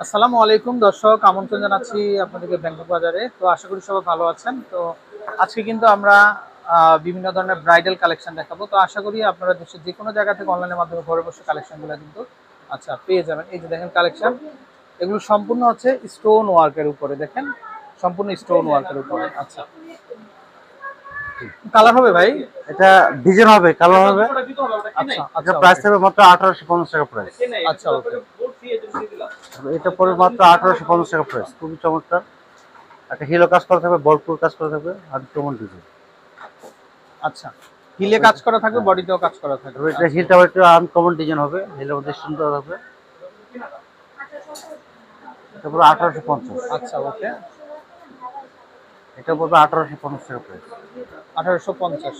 আসসালামু আলাইকুম দর্শক আমন্ত্রণ জানাচ্ছি আপনাদেরকে ব্যাংকক বাজারে। তো আশা করি সবাই ভালো আছেন। তো আজকে কিন্তু আমরা বিভিন্ন ধরনের ব্রাইডাল কালেকশন দেখাবো। তো আশা করি আপনারা দেশের যে কোনো জায়গা থেকে অনলাইনের মাধ্যমে ঘরে বসে কালেকশনগুলো কিন্তু আচ্ছা পেয়ে যাবেন। এই যে দেখেন কালেকশন এগুলো সম্পূর্ণ হচ্ছে স্টোন ওয়ার্কের উপরে দেখেন? সম্পূর্ণ স্টোন ওয়ার্কের উপরে আচ্ছা। কালার হবে ভাই? এটা ডিজাইন হবে কালার হবে। আচ্ছা আচ্ছা প্রাইস থাকবে মাত্র আঠারোশো পঞ্চাশ টাকা প্রাইস আচ্ছা ওকে। এটা পরে মাত্র আঠারোশো পঞ্চাশ টাকা প্রাইস খুবই চমৎকার। একটা হিলো কাজ করা থাকবে বলপুর কাজ করা থাকবে আর কেমন ডিজাইন আচ্ছা হিলে কাজ করা থাকবে বডিতেও কাজ করা থাকবে। এটা হিলটা একটু আনকমন ডিজাইন হবে হিলের মধ্যে সুন্দর হবে এটা পরে আঠারোশো পঞ্চাশ। আচ্ছা ওকে। এটা পড়বে আঠারোশো পঞ্চাশ টাকা প্রাইস আঠারোশো পঞ্চাশ।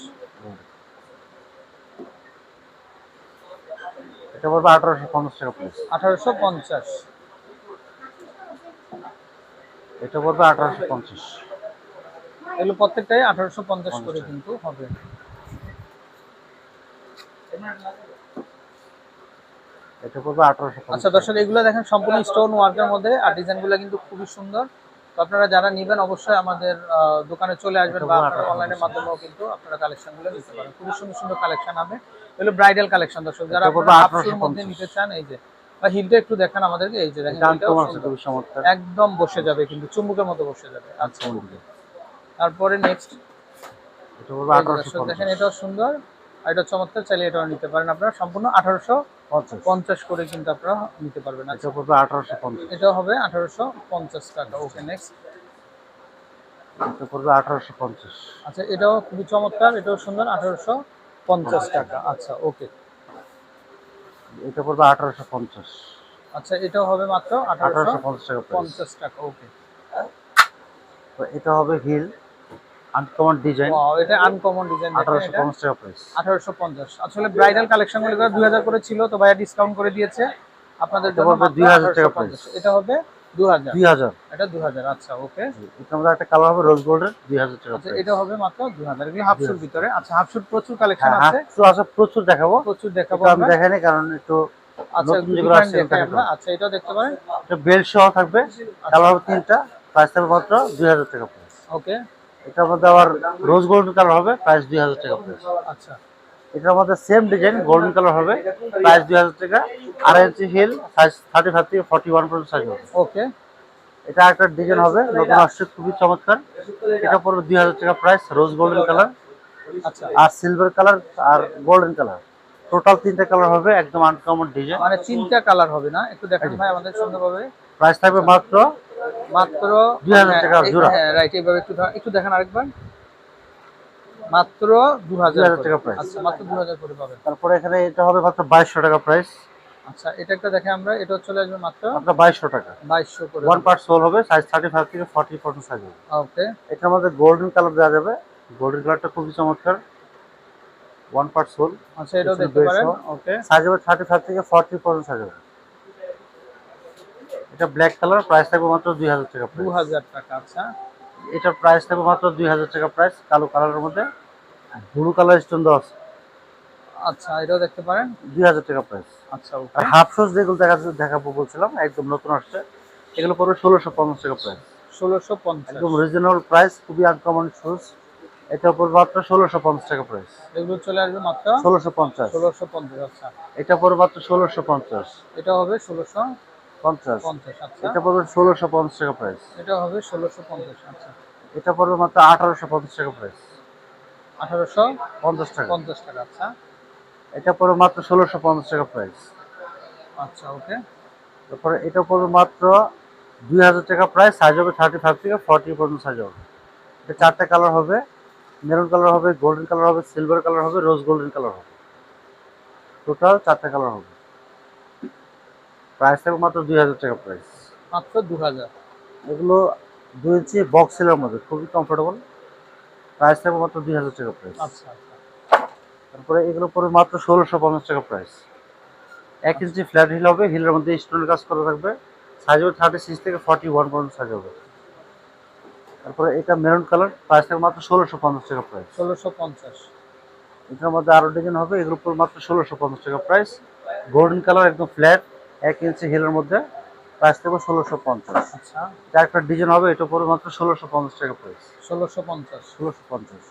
এটা পড়বে আঠারোশো পঞ্চাশ টাকা প্রাইস আঠারোশো পঞ্চাশ। এটা পড়বে আঠারোশো পঞ্চাশ। এগুলো প্রত্যেকটাই আঠারোশো পঞ্চাশ করে কিন্তু হবে। এটা পড়বে আঠারোশো আচ্ছা দর্শক এগুলো দেখেন সম্পূর্ণ স্টোন ওয়ার্কের মধ্যে আর ডিজাইনগুলো কিন্তু খুবই সুন্দর। তো আপনারা যারা নেবেন অবশ্যই আমাদের দোকানে চলে আসবেন বা আপনারা অনলাইনের মাধ্যমেও কিন্তু আপনারা কালেকশনগুলো নিতে পারেন। খুবই সুন্দর সুন্দর কালেকশন হবে। এগুলো ব্রাইডাল কালেকশন দর্শক যারা আপনারা মধ্যে নিতে চান এই যে। বা হিলটা একটু দেখান আমাদেরকে এই যে দেখেন এটা একদম বসে যাবে কিন্তু চুম্বুকের মতো বসে যাবে। আচ্ছা তারপরে নেক্সট এটা দেখেন এটাও সুন্দর। আর এটা চমৎকার চাইলে এটাও নিতে পারেন আপনারা। সম্পূর্ণ আঠারোশো পঞ্চাশ। করে কিন্তু আপনারা নিতে পারবেন। আচ্ছা। এটা পড়বে আঠারোশো এটাও হবে আঠারোশো পঞ্চাশ টাকা। ওকে নেক্সট এটা পড়বে আঠারোশো পঞ্চাশ। আচ্ছা এটাও খুবই চমৎকার এটাও সুন্দর আঠারোশো পঞ্চাশ টাকা আচ্ছা ওকে। এটা পড়বে আঠারোশো পঞ্চাশ। আচ্ছা এটাও হবে মাত্র আঠারোশো পঞ্চাশ টাকা পঞ্চাশ টাকা ওকে। তো এটা হবে হিল আনকমন ডিজাইন এটা আনকমন ডিজাইন আঠারোশো পঞ্চাশ টাকা প্রাইস আঠারোশো পঞ্চাশ। আসলে ব্রাইডাল কালেকশনগুলো দুই হাজার করে ছিল তো ভাইয়া ডিসকাউন্ট করে দিয়েছে। আপনাদের জন্য 2000 টাকা 1850 এটা হবে এটা আচ্ছা ওকে। একটা কালার হবে রোজ গোল্ডের টাকা আচ্ছা এটা হবে মাত্র দু হাজার এগুলো হাফশুর ভিতরে। আচ্ছা হাফশুর প্রচুর কালেকশন হ্যাঁ আছে। প্রচুর দেখাবো। প্রচুর দেখাবো আমি দেখাইনি কারণ একটু আচ্ছা যেগুলো আচ্ছা এটাও দেখতে পারেন। এটা বেল্ট সহ থাকবে। কালার হবে তিনটা প্রাইস থাকবে মাত্র দুই হাজার টাকা ওকে। এটার মধ্যে আবার রোজ গোল্ডেন কালার হবে প্রাইস দুই হাজার টাকা আচ্ছা। এটার মধ্যে সেম ডিজাইন গোল্ডেন কালার হবে। প্রাইস দুই হাজার টাকা। আড়াই inch heel size thirty five থেকে ফর্টি ওয়ান পর্যন্ত সাইজ হবে। ওকে এটা একটা ডিজাইন হবে নতুন আসছে খুবই চমৎকার। এটা পড়বে দুই হাজার টাকা প্রাইস রোজ গোল্ডেন কালার আচ্ছা। আর সিলভার কালার আর গোল্ডেন কালার টোটাল তিনটা কালার হবে একদম আনকমন ডিজাইন মানে তিনটা কালার হবে না? একটু দেখান ভাই আমাদের সুন্দরভাবে। প্রাইস থাকবে মাত্র মাত্র 2000 টাকা জোড়া। হ্যাঁ রাইট এইভাবে একটু একটু দেখেন আরেকবার। মাত্র 2000 টাকা price। আচ্ছা মাত্র দু হাজার করে পাবেন। তারপরে এখানে এটা হবে মাত্র বাইশশো টাকা প্রাইস আচ্ছা এটা একটা দেখে আমরা এটা চলে আসবে মাত্র মাত্র বাইশশো টাকা। বাইশশো করে। ওয়ান পার্ট সোল হবে সাইজ থার্টি ফাইভ থেকে ফর্টি পর্যন্ত সাইজ হবে। ওকে এটার মধ্যে গোল্ডেন কালার দেওয়া যাবে। গোল্ডেন কালারটা খুবই চমৎকার। ওয়ান পার্ট সোল আচ্ছা এটাও দেখতে পারেন। ওকে সাইজ হবে থার্টি ফাইভ থেকে ফর্টি পর্যন্ত সাইজ হবে। এটা ব্ল্যাক কালার প্রাইস থাকবে মাত্র দুই হাজার টাকা দু price। হাজার টাকা আচ্ছা। এটার প্রাইস থাকবে মাত্র দুই হাজার টাকা প্রাইস কালো কালারের মধ্যে। ব্লু কালার স্টোন দেওয়া আছে। আচ্ছা এটাও দেখতে পারেন? দুই হাজার টাকা প্রাইস আচ্ছা হাফ শোজ যেগুলো দেখা দেখাবো বলছিলাম একদম নতুন আসছে এগুলো পড়বে ষোলোশো পঞ্চাশ টাকা প্রাইস ষোলোশো পঞ্চাশ। একদম রিজনেবল প্রাইস খুবই আনকমন শুজ এটা পড়বে মাত্র ষোলোশো পঞ্চাশ টাকা প্রাইস এগুলো চলে আসবে মাত্র? ষোলোশো পঞ্চাশ। ষোলোশো পঞ্চাশ আচ্ছা। এটা পড়বে মাত্র ষোলোশো পঞ্চাশ। এটা হবে ষোলোশো পঞ্চাশ। আচ্ছা। এটা পড়বে ষোলোশো পঞ্চাশ টাকা প্রাইস এটা হবে ষোলোশো পঞ্চাশ আচ্ছা। এটা পড়বে মাত্র আঠারোশো পঞ্চাশ টাকা প্রাইস আঠারোশো পঞ্চাশ টাকা পঞ্চাশ টাকা। আচ্ছা। এটা পড়বে মাত্র ষোলোশো পঞ্চাশ টাকা প্রাইস আচ্ছা ওকে। তারপরে এটা পড়বে মাত্র দুই হাজার টাকা প্রাইস সাইজ হবে থার্টি ফাইভ থেকে ফর্টি পর্যন্ত সাইজ হবে। এটা চারটে কালার হবে। মেরুন কালার হবে গোল্ডেন কালার হবে সিলভার কালার হবে রোজ গোল্ডেন কালার হবে। টোটাল চারটে কালার হবে। প্রাইস থাকবে মাত্র দুই হাজার টাকা প্রাইস মাত্র দু হাজার। এগুলো দুই ইঞ্চি বক্স সেলের মধ্যে খুবই কমফোর্টেবল প্রাইস থাকবে মাত্র দুই হাজার টাকা প্রাইস আচ্ছা আচ্ছা। তারপরে এগুলো পড়বে মাত্র ষোলোশো পঞ্চাশ টাকা প্রাইস এক ইঞ্চি ফ্ল্যাট হিল হবে হিলের মধ্যে স্টোনের কাজ করা থাকবে। সাইজ হবে থার্টি সিক্স থেকে ফর্টি ওয়ান পর্যন্ত সাইজ হবে। তারপরে এটা মেরুন কালার প্রাইস থাকবে মাত্র ষোলোশো পঞ্চাশ টাকা প্রাইস ষোলোশো পঞ্চাশ। এটার মধ্যে আরও ডিজাইন হবে এগুলোর উপর মাত্র ষোলোশো পঞ্চাশ টাকা প্রাইস গোল্ডেন কালার একদম ফ্ল্যাট এক ইঞ্চি হিলের মধ্যে প্রাইস থাকবে ষোলোশো পঞ্চাশ। আচ্ছা। এটা একটা ডিজাইন হবে এটা পড়বে মাত্র ষোলোশো পঞ্চাশ টাকা প্রাইস ষোলোশো পঞ্চাশ। ষোলোশো পঞ্চাশ।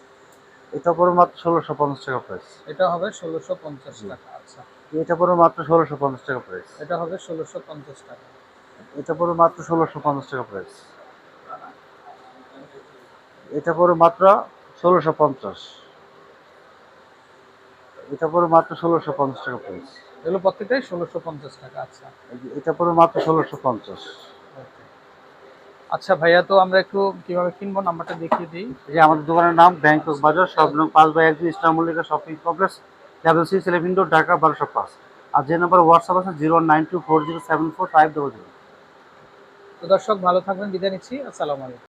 এটা পড়বে মাত্র ষোলোশো পঞ্চাশ টাকা প্রাইস এটা হবে ষোলোশো পঞ্চাশ টাকা আচ্ছা। এটা পড়বে মাত্র ষোলোশো পঞ্চাশ টাকা প্রাইস এটা হবে ষোলোশো পঞ্চাশ টাকা। এটা পড়বে মাত্র ষোলোশো পঞ্চাশ টাকা প্রাইস এটা পড়বে মাত্র ষোলোশো পঞ্চাশ। এটা পড়বে মাত্র ষোলোশো পঞ্চাশ টাকা প্রাইস এগুলো প্রত্যেকটাই ষোলোশো পঞ্চাশ টাকা আচ্ছা। এটা পড়বে মাত্র ষোলোশো পঞ্চাশ। আচ্ছা ভাইয়া তো আমরা একটু কীভাবে কিনবো নাম্বারটা দেখিয়ে দিই। যে আমাদের দোকানের নাম ব্যাংকক বাজার সব পাঁচ বাই এক দুই shopping complex double six eleven door Dhaka বারোশো পাঁচ। আর যে নাম্বার হোয়াটসঅ্যাপ আছে zero nine two four zero seven four five double zero. তো দর্শক ভালো থাকবেন বিদায় নিচ্ছি আসসালামু আলাইকুম।